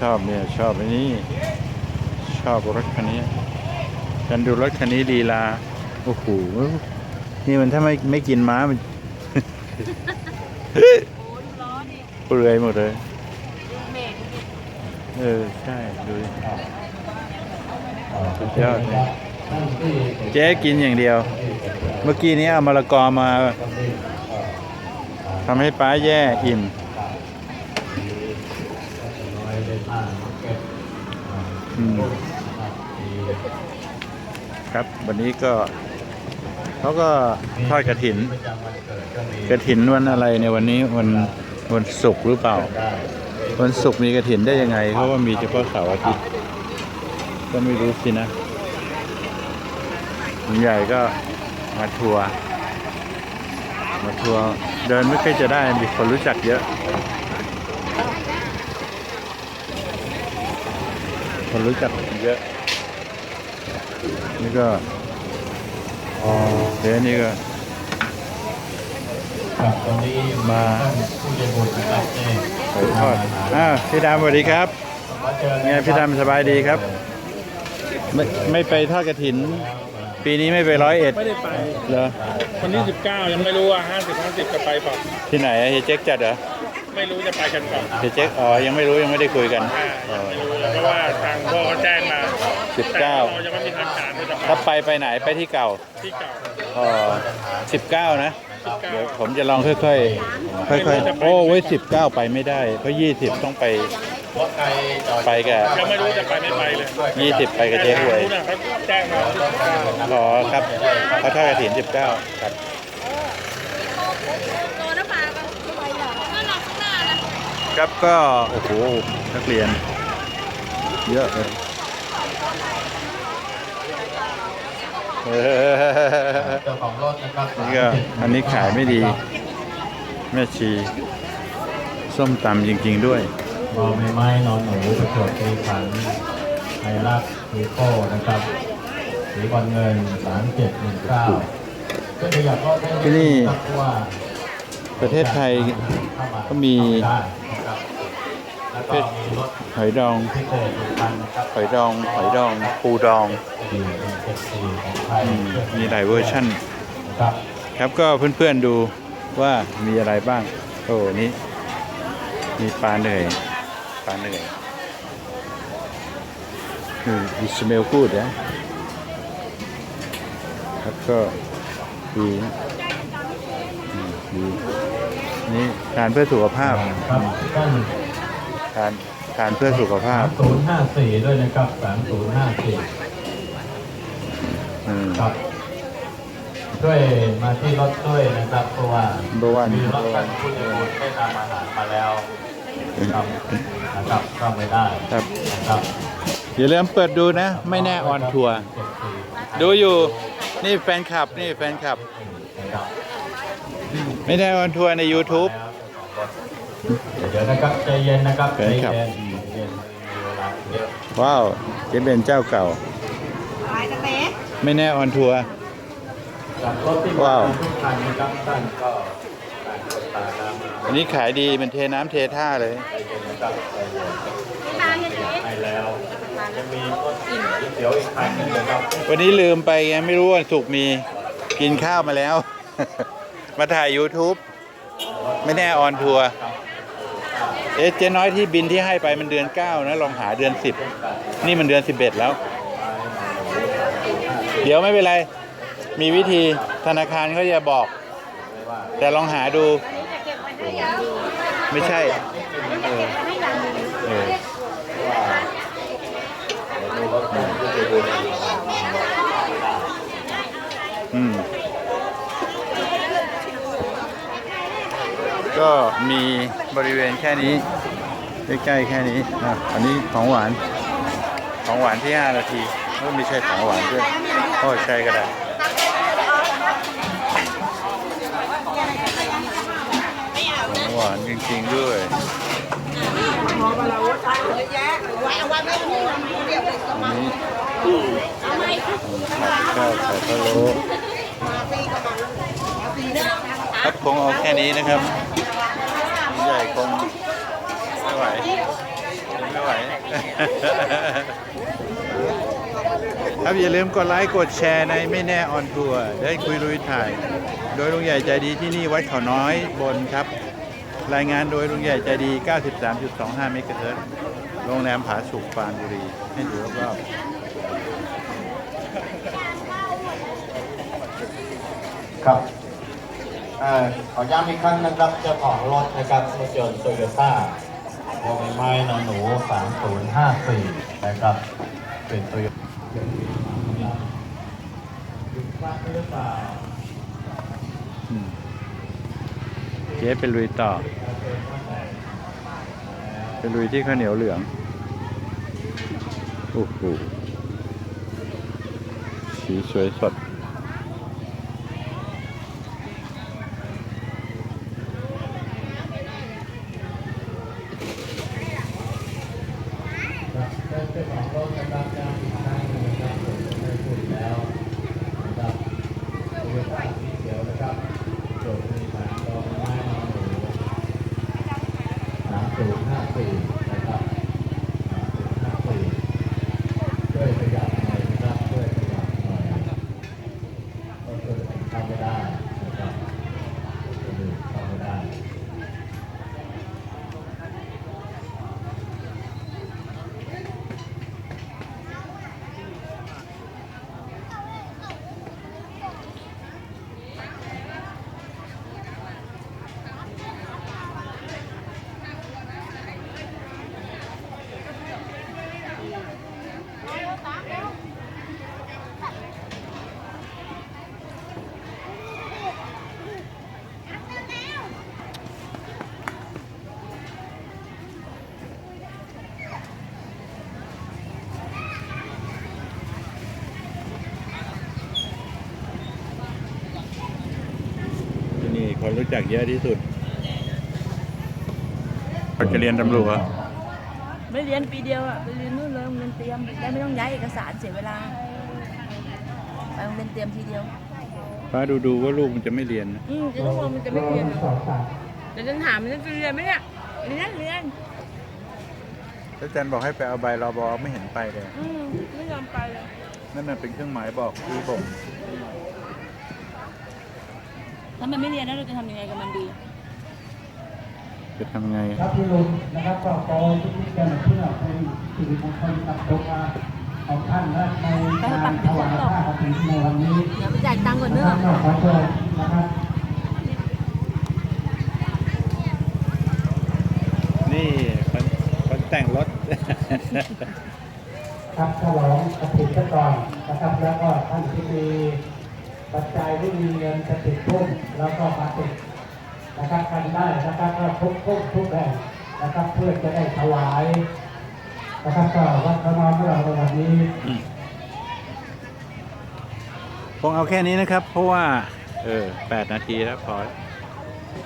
ชอบเนี่ยชอบไอ้นี่ชอบรถคันนี้ฉันดูรถคันนี้ดีลาโอ้โหนี่มันถ้าไม่ไม่กินม้ามันเปลือยหมดเลยเออใช่ดูสุดยอดเลยเจ๊กินอย่างเดียว เมื่อกี้นี้เอามะละกอมาทำให้ป้าแย่อิ่ม อืม ครับ วันนี้ก็เขาก็ทอดกระถิน กระถินวันอะไรในวันนี้วันวันศุกร์หรือเปล่า วันศุกร์มีกระถินได้ยังไง เพราะว่ามีเฉพาะเสาร์อาทิตย์ก็ไม่รู้สินะส่วนใหญ่ก็มาทัวร์มาทัวร์เดินไม่ค่อยจะได้มีคนรู้จักเยอะ คนรู้จักเยอะ นี่ก็เดี๋ยวนี่ก็ครับตอนนี้มาผู้ใจบุญนะครับได้ไก่ทอดอ้าวพี่ดำสวัสดีครับมาเจอไงพี่ดำสบายดีครับ ไม่ไม่ไปทอดกระถิน ปีนี้ไม่ไปร้อยเอ็ดไม่ได้ไปเหรอวันที่19ยังไม่รู้ว่า50 50จะไปเปล่าที่ไหนอะเฮยเจ๊กจัดเหรอ ไม่รู้จะไปกันเปล่าเฮยเจ๊กอ๋อยังไม่รู้ยังไม่ได้คุยกันอ่ายังไม่รู้เลยเพราะว่าทางพ่อเขาแจ้งมาสิบแต่เก้าเรายังไม่มีทางการที่จะไปถ้าไปไปไหนไปที่เก่าที่เก่าอ๋อสิบเก้านะเดี๋ยวผมจะลองค่อยๆ ค่อยๆ โอ้ไว้สิบเก้าไปไม่ได้ เพราะยี่สิบต้องไปรถไกลจอดไปกับยังไม่รู้จะไปไม่ไปเลยยี่สิบไปกับเจ๊หวยรู้นะเขาแจ้งมาที่19อ๋อครับเขาทอดกระถินสิบเก้าครับ โตนะปลาปะไปเหรอข้างหลังข้างหน้านะ ครับก็ โอ้โห นักเรียน เยอะเลยเออเจ้าของรถนะครับนี่ก็อันนี้ขายไม่ดี แม่ชี ส้มตำจริง ๆ ด้วยมอไม่ไม้นอนหนูประจวบคีรีขันธ์ไทยรัฐทีโก้นะครับสีบอลเงินสามเจ็ดหนึ่งเก้าก็จะอยากก็ได้ที่นี่ครับว่าประเทศไทยเข้าาก็มี ได้นะครับแล้วก็มีรถหอยดองพิเศษอีกคันนะครับหอยดองหอยดองปูดองสี่เจ็ดสี่ของไทยอืมมีหลายเวอร์ชั่นนะครับครับก็เพื่อนๆดูว่ามีอะไรบ้าง โอ้นี่มีปลาเหนื่อยปลาเหนื่อยอืม it smell good นะครับก็ดีนะอืมดีนี่ทานเพื่อสุขภาพครับ ท่านทานทานเพื่อสุขภาพศูนย์ห้าสี่ด้วยนะครับสามศูนย์ห้าสี่อืม ครับ ช่วยมาที่รถด้วยนะครับ เพราะว่า Number one มีรถกันผู้ใจบุญได้นำอาหารมาแล้วครับนะครับก็ไม่ได้ครับ นะครับอย่าลืมเปิดดูนะ ไม่แน่ออนทัวร์เจ็ดสี่ดูอยู่ นี่แฟนคลับ นี่แฟนคลับ นะครับไม่ได้ออนทัวร์ใน YouTube เดี๋ยวนะครับใจเย็นนะครับแฟใจนคลับเย็นใจเย็นมีเวลาเยอะว้าวเจ๊เบนเจ้าเก่าลายกระเต๊ะไม่แน่ออนทัวร์จากรถที่ว้าวทุกคันนะครับท่านก็ต่างคนต่างนำมาอันนี้ขายดีเป็นเทน้ำเทท่าเลยใจเย็นนะครับใจเย็นตาเห็นไหมไปแล้วจะมีรถเดี๋ยวอีกคันหนึงนะครับวันนี้ลืมไปไงไม่รู้ว่าสุกร์มีกินข้าวมาแล้ว มาถ่าย YouTube ไม่แน่ออนทัวร์ เอ๊ะเจ๊น้อยที่บินที่ให้ไปมันเดือน9นะลองหาเดือน10นี่มันเดือน11แล้ว เดี๋ยวไม่เป็นไร มีวิธีธนาคารเขาจะบอก แต่ลองหาดู ไม่ใช่เออ ก็มีบริเวณแค่นี้ ใกล้ๆแค่นี้อะอันนี้ของหวาน ของหวานที่ 5 นาทีเออไม่ใช่ของหวานด้วยโอ้ใช่ก็ได้ของหวานจริงๆด้วยมองมาเราตายเยอะแยะไว้เอาไว้ไม่พูดเดี๋ยวเลยก็อันมานี้เอาไหมผัดข้าวไข่พะโล้มาปีก็มาปีเด้อครับคงเอาแค่นี้นะครับให ญ่คงไม่ไหวไม่ไหว ครับอย่าลืมกดไลค์กดแชร์ในไม่แน่ออนทัวร์ได้คุยลุยถ่าย โดยลุงใหญ่ใจดีที่นี่วัดเขาน้อยบนครับ รายงานโดยลุงใหญ่ใจดี 93.25 เมกะเฮิรตซ์โรงแรมผาสุกปรานบุรี ให้ดูรอบครับเอ่อ ขอย้ำอีกครั้งนะครับเจ้าของรถนะครับรถยนต์โตโยต้าโมไม้นอนหนู 3054 นะครับ เป็นโตโยต้าหรือเปล่าอืมเจ๊เป็นลุยต่อเป็นลุยที่ข้าวเหนียวเหลือง โอ้โหสีสวยสด ครับเจ้าของรถนะครับย้ำอีกครั้งหนึงนะครับผมได้พูดแล้วนะครับโตโยต้าสีเขียวนะครับโดดมีฐานรองไม้นอนหนู สามศูนย์ห้าสี่นะครับสามศูนย์ห้าสี่ช่วยขยับหน่อยนะครับช่วยขยับหน่อยก็ช่วยผมเข้าไม่ได้นะครับคนอื่นเข้าไม่ได้ ที่นี่ คนรู้จักเยอะที่สุดเขาจะเรียนตำรวจไม่เรียนปีเดียวอะไปเรียนนู่นเลยโรงเรียนเตรียมได้ไม่ต้องย้ายเอกสารเสียเวลาไปโรงเรียนเตรียมทีเดียวป้าดูดูว่าลูกมันจะไม่เรียนนะอืมจะต้องมันจะไม่เรียนเหรอเดี๋ยวฉันถามมันจะเรียนไหมเนี่ยเรียนเรียนแล้วอาจารย์บอกให้ไปเอาใบรอบอไม่เห็นไปเลยอืมไม่ยอมไปเลยนั่นน่ะเป็นเครื่องหมายบอกคือผม ถ้ามันไม่เรียนแล้วเราจะทำยังไงกับมันดี จะทำไงครับพี่ลุงนะครับก็ขอทุกท่านเพื่อเป็นสิริมงคลกับตัวของท่านและในการถวายผ้ากฐินในวันนี้เดี๋ยวไปจ่ายตังค์ก่อนนะเนคอะรับก็ขอเชิญนะครับนี่คนคนแต่งรถ ครับฉลองกฐินซะก่อนนะครับ แล้วก็ท่านที่มี ปัจจัยที่มีเงินจะติดพุ่มแล้วก็มาติดนะครับกันได้นะครับก็ทุกทุกทุกแห่งนะครับเพื่อจะได้ถวายนะครับก็วัดพระนอนของเราในวันนี้คงเอาแค่นี้นะครับ เพราะว่า เออแปดนาทีแล้วพอ